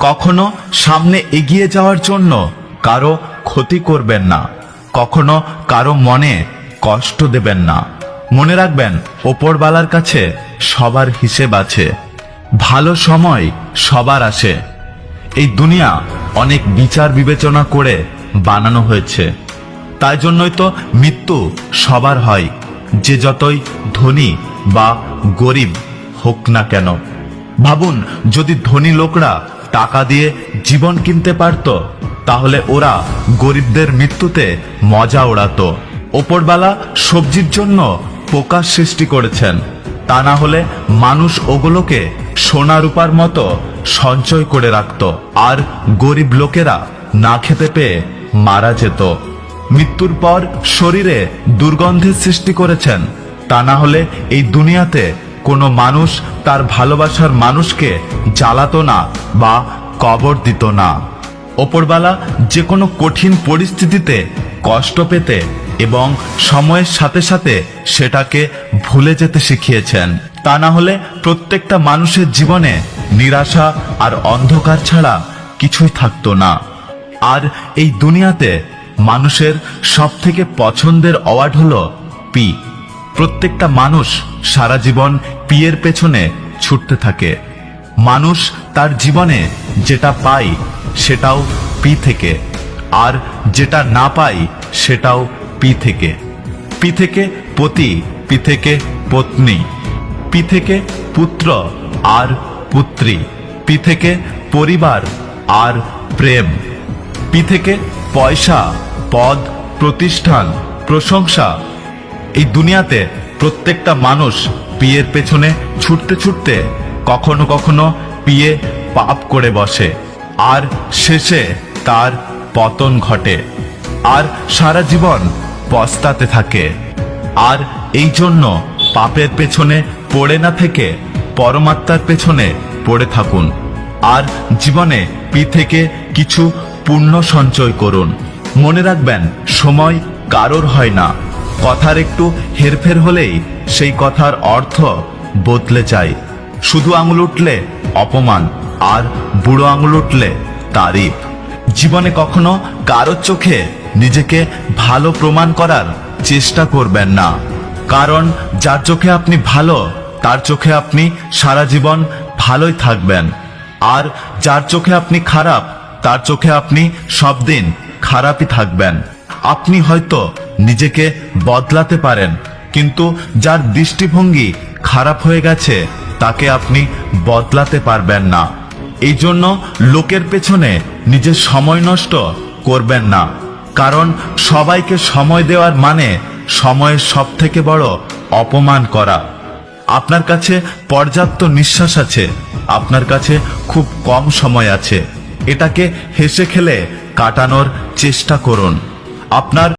কখনো সামনে এগিয়ে যাওয়ার জন্য কারও ক্ষতি করবেন না। কখনো কারও মনে কষ্ট দেবেন না। মনে রাখবেন ওপরবালার কাছে সবার হিসেব আছে। ভালো সময় সবার আসে। এই দুনিয়া অনেক বিচার বিবেচনা করে বানানো হয়েছে। তাই জন্যই তো মৃত্যু সবার হয়, যে যতই ধনী বা গরিব হোক না কেন। ভাবুন, যদি ধনী লোকরা টাকা দিয়ে জীবন কিনতে পারত, তাহলে ওরা গরিবদের মৃত্যুতে মজা ওড়াতো। ওপরবেলা সবজির জন্য পোকার সৃষ্টি করেছেন। তা না হলে মানুষ ওগুলোকে সোনা রূপার মতো সঞ্চয় করে রাখত। আর গরিব লোকেরা না খেতে পেয়ে মারা যেত। মৃত্যুর পর শরীরে দুর্গন্ধের সৃষ্টি করেছেন। তা না হলে এই দুনিয়াতে কোনো মানুষ তার ভালোবাসার মানুষকে জ্বালাতো না বা কবর দিত না। ওপরবেলা যে কোনো কঠিন পরিস্থিতিতে কষ্ট পেতে এবং সময়ের সাথে সাথে সেটাকে ভুলে যেতে শিখিয়েছেন। তা না হলে প্রত্যেকটা মানুষের জীবনে নিরাশা আর অন্ধকার ছাড়া কিছুই থাকতো না। আর এই দুনিয়াতে মানুষের সব থেকে পছন্দের অওয়ার্ড হলো পি। প্রত্যেকটা মানুষ সারা জীবন পিয়ের পেছনে ছুটতে থাকে। মানুষ তার জীবনে যেটা পায় সেটাও পি থেকে, আর যেটা না পায় সেটাও পি থেকে। পি থেকে পতি, পি থেকে পত্নী, পি থেকে পুত্র আর পুত্রী, পি থেকে পরিবার আর প্রেম, পি থেকে পয়সা, পদ, প্রতিষ্ঠান, প্রশংসা। এই দুনিয়াতে প্রত্যেকটা মানুষ বিয়ের পেছনে ছুটতে ছুটতে কখনো কখনো বিয়ে পাপ করে বসে। আর শেষে তার পতন ঘটে। আর সারা জীবন পস্তাতে থাকে। আর এই জন্য পাপের পেছনে পড়ে না থেকে পরমাত্মার পেছনে পড়ে থাকুন। আর জীবনে পি থেকে কিছু পুণ্য সঞ্চয় করুন। মনে রাখবেন, সময় কারোর হয় না। কথার একটু হেরফের হলেই সেই কথার অর্থ বদলে যায়। শুধু আঙুল উঠলে অপমান, আর বুড়ো আঙুল উঠলে তারিফ। জীবনে কখনো কারোর চোখে নিজেকে ভালো প্রমাণ করার চেষ্টা করবেন না। কারণ যার চোখে আপনি ভালো, তার চোখে আপনি সারা জীবন ভালোই থাকবেন। আর যার চোখে আপনি খারাপ, তার চোখে আপনি সব দিন খারাপই থাকবেন। আপনি হয়তো নিজেকে বদলাতে পারেন। কিন্তু যার দৃষ্টিভঙ্গি খারাপ হয়ে গেছে, তাকে আপনি বদলাতে পারবেন না। এই জন্য লোকের পেছনে নিজের সময় নষ্ট করবেন না। কারণ সবাইকে সময় দেওয়ার মানে সময়ের সব থেকে বড় অপমান করা। আপনার কাছে পর্যাপ্ত নিঃশ্বাস আছে, আপনার কাছে খুব কম সময় আছে। এটাকে হেসে খেলে কাটানোর চেষ্টা করুন। আপনার